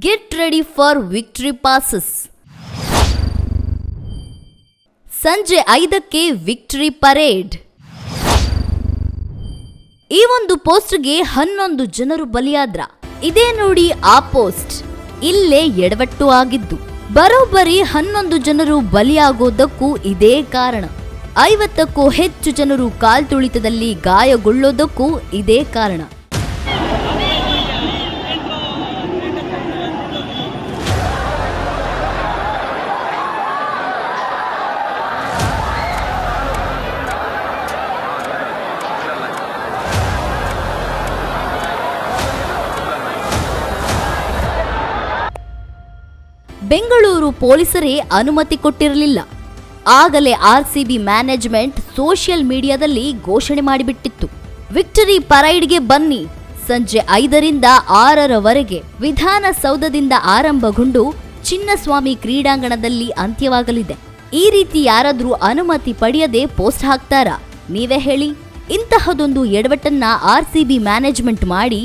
Get ready for victory passes ಸಂಜೆ ಐದಕ್ಕೆ victory parade ಈ ಒಂದು ಪೋಸ್ಟ್ಗೆ ಹನ್ನೊಂದು ಜನರು ಬಲಿಯಾದ್ರ. ಇದೇ ನೋಡಿ ಆ ಪೋಸ್ಟ್ ಇಲ್ಲೇ ಎಡವಟ್ಟು ಆಗಿದ್ದು. ಬರೋಬ್ಬರಿ ಹನ್ನೊಂದು ಜನರು ಬಲಿಯಾಗೋದಕ್ಕೂ ಇದೇ ಕಾರಣ. ಐವತ್ತಕ್ಕೂ ಹೆಚ್ಚು ಜನರು ಕಾಲ್ತುಳಿತದಲ್ಲಿ ಗಾಯಗೊಳ್ಳೋದಕ್ಕೂ ಇದೇ ಕಾರಣ. ಬೆಂಗಳೂರು ಪೊಲೀಸರೇ ಅನುಮತಿ ಕೊಟ್ಟಿರಲಿಲ್ಲ. ಆಗಲೇ ಆರ್ಸಿಬಿ ಮ್ಯಾನೇಜ್ಮೆಂಟ್ ಸೋಷಿಯಲ್ ಮೀಡಿಯಾದಲ್ಲಿ ಘೋಷಣೆ ಮಾಡಿಬಿಟ್ಟಿತ್ತು. ವಿಕ್ಟರಿ ಪರೈಡ್ಗೆ ಬನ್ನಿ. ಸಂಜೆ ಐದರಿಂದ ಆರರವರೆಗೆ ವಿಧಾನಸೌಧದಿಂದ ಆರಂಭಗೊಂಡು ಚಿನ್ನಸ್ವಾಮಿ ಕ್ರೀಡಾಂಗಣದಲ್ಲಿ ಅಂತ್ಯವಾಗಲಿದೆ. ಈ ರೀತಿ ಯಾರಾದರೂ ಅನುಮತಿ ಪಡೆಯದೆ ಪೋಸ್ಟ್ ಹಾಕ್ತಾರಾ? ನೀವೇ ಹೇಳಿ. ಇಂತಹದೊಂದು ಎಡವಟ್ಟನ್ನ ಆರ್ಸಿಬಿ ಮ್ಯಾನೇಜ್ಮೆಂಟ್ ಮಾಡಿ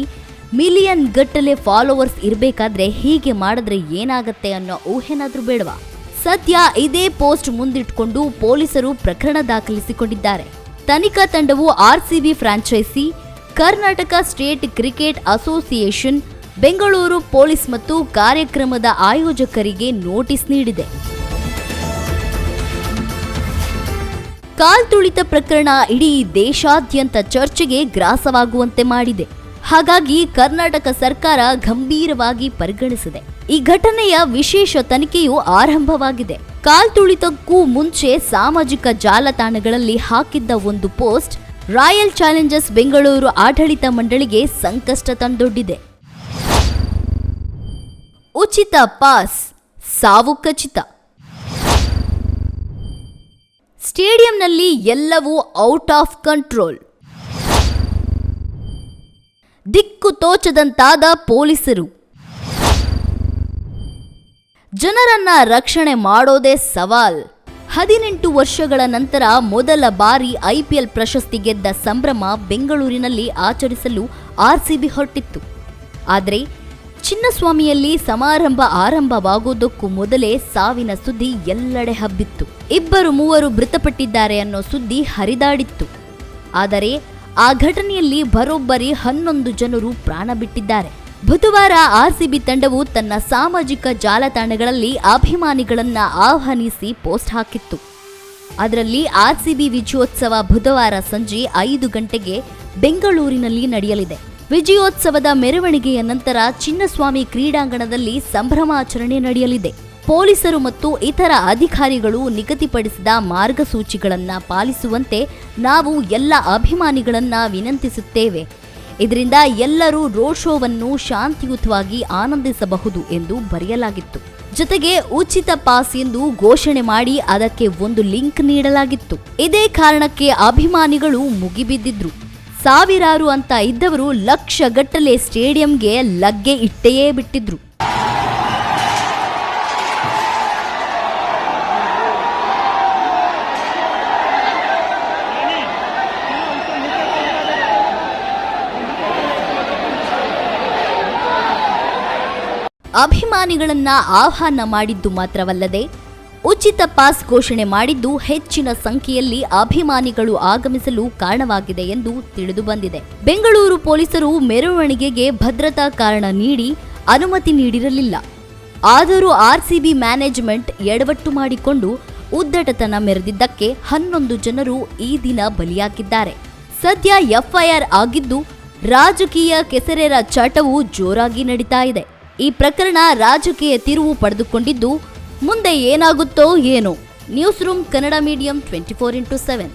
ಮಿಲಿಯನ್ ಗಟ್ಟಲೆ ಫಾಲೋವರ್ಸ್ ಇರಬೇಕಾದ್ರೆ ಹೀಗೆ ಮಾಡಿದ್ರೆ ಏನಾಗತ್ತೆ ಅನ್ನೋ ಊಹೆನಾದ್ರೂ ಬೇಡವಾ? ಸದ್ಯ ಇದೇ ಪೋಸ್ಟ್ ಮುಂದಿಟ್ಕೊಂಡು ಪೊಲೀಸರು ಪ್ರಕರಣ ದಾಖಲಿಸಿಕೊಂಡಿದ್ದಾರೆ. ತನಿಖಾ ತಂಡವು RCB franchise, Karnataka state cricket association, Bengaluru police ಮತ್ತು ಕಾರ್ಯಕ್ರಮದ ಆಯೋಜಕರಿಗೆ ನೋಟಿಸ್ ನೀಡಿದೆ. ಕಾಲ್ತುಳಿತ ಪ್ರಕರಣ ಇಡೀ ದೇಶಾದ್ಯಂತ ಚರ್ಚೆಗೆ ಗ್ರಾಸವಾಗುವಂತೆ ಮಾಡಿದೆ. ಹಾಗಾಗಿ ಕರ್ನಾಟಕ ಸರ್ಕಾರ ಗಂಭೀರವಾಗಿ ಪರಿಗಣಿಸಿದೆ. ಈ ಘಟನೆಯ ವಿಶೇಷ ತನಿಖೆಯು ಆರಂಭವಾಗಿದೆ. ಕಾಲ್ತುಳಿತಕ್ಕೂ ಮುಂಚೆ ಸಾಮಾಜಿಕ ಜಾಲತಾಣಗಳಲ್ಲಿ ಹಾಕಿದ್ದ ಒಂದು ಪೋಸ್ಟ್ ರಾಯಲ್ ಚಾಲೆಂಜರ್ಸ್ ಬೆಂಗಳೂರು ಆಡಳಿತ ಮಂಡಳಿಗೆ ಸಂಕಷ್ಟ ತಂದೊಡ್ಡಿದೆ. ಉಚಿತ ಪಾಸ್, ಸಾವು ಖಚಿತ. ಸ್ಟೇಡಿಯಂನಲ್ಲಿ ಎಲ್ಲವೂ ಔಟ್ ಆಫ್ ಕಂಟ್ರೋಲ್. ದಿಕ್ಕು ತೋಚದಂತಾದ ಪೊಲೀಸರು. ಜನರನ್ನ ರಕ್ಷಣೆ ಮಾಡೋದೇ ಸವಾಲ್. ಹದಿನೆಂಟು ವರ್ಷಗಳ ನಂತರ ಮೊದಲ ಬಾರಿ ಐಪಿಎಲ್ ಪ್ರಶಸ್ತಿ ಗೆದ್ದ ಸಂಭ್ರಮ ಬೆಂಗಳೂರಿನಲ್ಲಿ ಆಚರಿಸಲು ಆರ್ಸಿಬಿ ಹೊರಟಿತ್ತು. ಆದರೆ, ಚಿನ್ನಸ್ವಾಮಿಯಲ್ಲಿ ಸಮಾರಂಭ ಆರಂಭವಾಗೋದಕ್ಕೂ ಮೊದಲೇ ಸಾವಿನ ಸುದ್ದಿ ಎಲ್ಲೆಡೆ ಹಬ್ಬಿತ್ತು. ಇಬ್ಬರು ಮೂವರು ಮೃತಪಟ್ಟಿದ್ದಾರೆ ಅನ್ನೋ ಸುದ್ದಿ ಹರಿದಾಡಿತ್ತು. ಆದರೆ ಆ ಘಟನೆಯಲ್ಲಿ ಬರೋಬ್ಬರಿ ಹನ್ನೊಂದು ಜನರು ಪ್ರಾಣ ಬಿಟ್ಟಿದ್ದಾರೆ. ಬುಧವಾರ ಆರ್ಸಿಬಿ ತಂಡವು ತನ್ನ ಸಾಮಾಜಿಕ ಜಾಲತಾಣಗಳಲ್ಲಿ ಅಭಿಮಾನಿಗಳನ್ನ ಆಹ್ವಾನಿಸಿ ಪೋಸ್ಟ್ ಹಾಕಿತ್ತು. ಅದರಲ್ಲಿ ಆರ್ಸಿಬಿ ವಿಜಯೋತ್ಸವ ಬುಧವಾರ ಸಂಜೆ ಐದು ಗಂಟೆಗೆ ಬೆಂಗಳೂರಿನಲ್ಲಿ ನಡೆಯಲಿದೆ. ವಿಜಯೋತ್ಸವದ ಮೆರವಣಿಗೆಯ ನಂತರ ಚಿನ್ನಸ್ವಾಮಿ ಕ್ರೀಡಾಂಗಣದಲ್ಲಿ ಸಂಭ್ರಮಾಚರಣೆ ನಡೆಯಲಿದೆ. ಪೊಲೀಸರು ಮತ್ತು ಇತರ ಅಧಿಕಾರಿಗಳು ನಿಗದಿಪಡಿಸಿದ ಮಾರ್ಗಸೂಚಿಗಳನ್ನು ಪಾಲಿಸುವಂತೆ ನಾವು ಎಲ್ಲ ಅಭಿಮಾನಿಗಳನ್ನು ವಿನಂತಿಸುತ್ತೇವೆ. ಇದರಿಂದ ಎಲ್ಲರೂ ರೋಡ್ ಶೋವನ್ನು ಶಾಂತಿಯುತವಾಗಿ ಆನಂದಿಸಬಹುದು ಎಂದು ಬರೆಯಲಾಗಿತ್ತು. ಜೊತೆಗೆ ಉಚಿತ ಪಾಸ್ ಎಂದು ಘೋಷಣೆ ಮಾಡಿ ಅದಕ್ಕೆ ಒಂದು ಲಿಂಕ್ ನೀಡಲಾಗಿತ್ತು. ಇದೇ ಕಾರಣಕ್ಕೆ ಅಭಿಮಾನಿಗಳು ಮುಗಿಬಿದ್ದಿದ್ರು. ಸಾವಿರಾರು ಅಂತ ಇದ್ದವರು ಲಕ್ಷಗಟ್ಟಲೆ ಸ್ಟೇಡಿಯಂಗೆ ಲಗ್ಗೆ ಇಟ್ಟೆಯೇ ಬಿಟ್ಟಿದ್ರು. ಅಭಿಮಾನಿಗಳನ್ನ ಆಹ್ವಾನ ಮಾಡಿದ್ದು ಮಾತ್ರವಲ್ಲದೆ, ಉಚಿತ ಪಾಸ್ ಘೋಷಣೆ ಮಾಡಿದ್ದು ಹೆಚ್ಚಿನ ಸಂಖ್ಯೆಯಲ್ಲಿ ಅಭಿಮಾನಿಗಳು ಆಗಮಿಸಲು ಕಾರಣವಾಗಿದೆ ಎಂದು ತಿಳಿದು ಬಂದಿದೆ. ಬೆಂಗಳೂರು ಪೊಲೀಸರು ಮೆರವಣಿಗೆಗೆ ಭದ್ರತಾ ಕಾರಣ ನೀಡಿ ಅನುಮತಿ ನೀಡಿರಲಿಲ್ಲ. ಆದರೂ ಆರ್ಸಿಬಿ ಮ್ಯಾನೇಜ್ಮೆಂಟ್ ಎಡವಟ್ಟು ಮಾಡಿಕೊಂಡು ಉದ್ದಟತನ ಮೆರೆದಿದ್ದಕ್ಕೆ ಹನ್ನೊಂದು ಜನರು ಈ ದಿನ ಬಲಿಯಾಗಿದ್ದಾರೆ. ಸದ್ಯ ಎಫ್ಐಆರ್ ಆಗಿದ್ದು, ರಾಜಕೀಯ ಕೆಸರೆರ ಚಾಟವು ಜೋರಾಗಿ ನಡೀತಾ ಇದೆ. ಈ ಪ್ರಕರಣ ರಾಜಕೀಯ ತಿರುವು ಪಡೆದುಕೊಂಡಿದ್ದು, ಮುಂದೆ ಏನಾಗುತ್ತೋ ಏನೋ. News room Kannada medium twenty four into seven